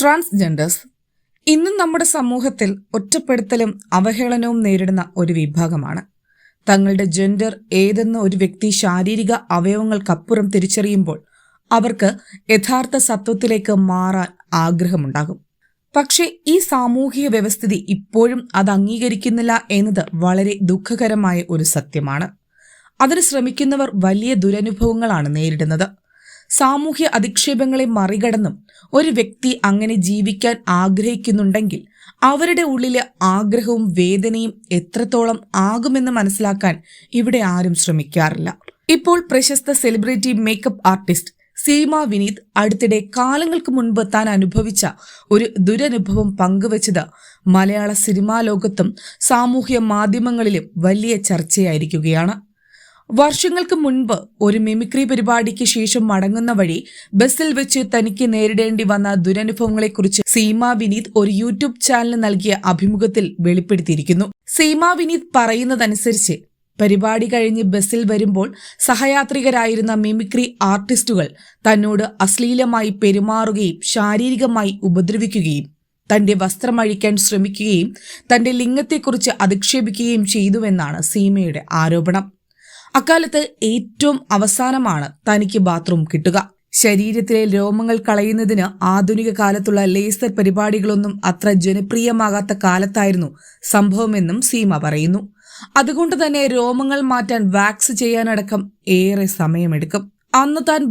Transgenders ഇന്നും നമ്മുടെ സമൂഹത്തിൽ ഒറ്റപ്പെടുത്തലും അവഹേളനവും നേരിടുന്ന ഒരു വിഭാഗമാണ്. തങ്ങളുടെ ജെൻഡർ ഏതെന്ന് ഒരു വ്യക്തി ശാരീരിക അവയവങ്ങൾക്കപ്പുറം തിരിച്ചറിയുമ്പോൾ അവർക്ക് യഥാർത്ഥ സത്വത്തിലേക്ക് മാറാൻ ആഗ്രഹമുണ്ടാകും. പക്ഷേ ഈ സാമൂഹിക വ്യവസ്ഥിതി ഇപ്പോഴും അത് അംഗീകരിക്കുന്നില്ല എന്നത് വളരെ ദുഃഖകരമായ ഒരു സത്യമാണ്. അതിന് ശ്രമിക്കുന്നവർ വലിയ ദുരനുഭവങ്ങളാണ് നേരിടുന്നത്. സാമൂഹ്യ അധിക്ഷേപങ്ങളെ മറികടന്നും ഒരു വ്യക്തി അങ്ങനെ ജീവിക്കാൻ ആഗ്രഹിക്കുന്നുണ്ടെങ്കിൽ അവരുടെ ഉള്ളിലെ ആഗ്രഹവും വേദനയും എത്രത്തോളം ആകുമെന്ന് മനസ്സിലാക്കാൻ ഇവിടെ ആരും ശ്രമിക്കാറില്ല. ഇപ്പോൾ പ്രശസ്ത celebrity makeup artist Seema Vineeth അടുത്തിടെ കാലങ്ങൾക്ക് മുൻപ് താൻ അനുഭവിച്ച ഒരു ദുരനുഭവം പങ്കുവച്ചത് മലയാള സിനിമാ ലോകത്തും സാമൂഹ്യ മാധ്യമങ്ങളിലും വലിയ ചർച്ചയായിരിക്കുകയാണ്. വർഷങ്ങൾക്ക് മുൻപ് ഒരു മിമിക്രി പരിപാടിക്ക് ശേഷം മടങ്ങുന്ന വഴി ബസ്സിൽ വെച്ച് തനിക്ക് നേരിടേണ്ടി വന്ന ദുരനുഭവങ്ങളെക്കുറിച്ച് സീമ വിനീത് ഒരു യൂട്യൂബ് ചാനലിന് നൽകിയ അഭിമുഖത്തിൽ വെളിപ്പെടുത്തിയിരിക്കുന്നു. സീമ വിനീത് പറയുന്നതനുസരിച്ച് പരിപാടി കഴിഞ്ഞ് ബസ്സിൽ വരുമ്പോൾ സഹയാത്രികരായിരുന്ന മിമിക്രി ആർട്ടിസ്റ്റുകൾ തന്നോട് അശ്ലീലമായി പെരുമാറുകയും ശാരീരികമായി ഉപദ്രവിക്കുകയും തന്റെ വസ്ത്രമഴിക്കാൻ ശ്രമിക്കുകയും തന്റെ ലിംഗത്തെക്കുറിച്ച് അധിക്ഷേപിക്കുകയും ചെയ്തുവെന്നാണ് സീമയുടെ ആരോപണം. അക്കാലത്ത് ഏറ്റവും അവസാനമാണ് തനിക്ക് ബാത്റൂം കിട്ടുക. ശരീരത്തിലെ രോമങ്ങൾ കളയുന്നതിന് ആധുനിക കാലത്തുള്ള ലേസർ പരിപാടികളൊന്നും അത്ര ജനപ്രിയമാകാത്ത കാലത്തായിരുന്നു സംഭവമെന്നും സീമ പറയുന്നു. അതുകൊണ്ട് തന്നെ രോമങ്ങൾ മാറ്റാൻ വാക്സ് ചെയ്യാനടക്കം ഏറെ സമയമെടുക്കും. അന്ന് താൻ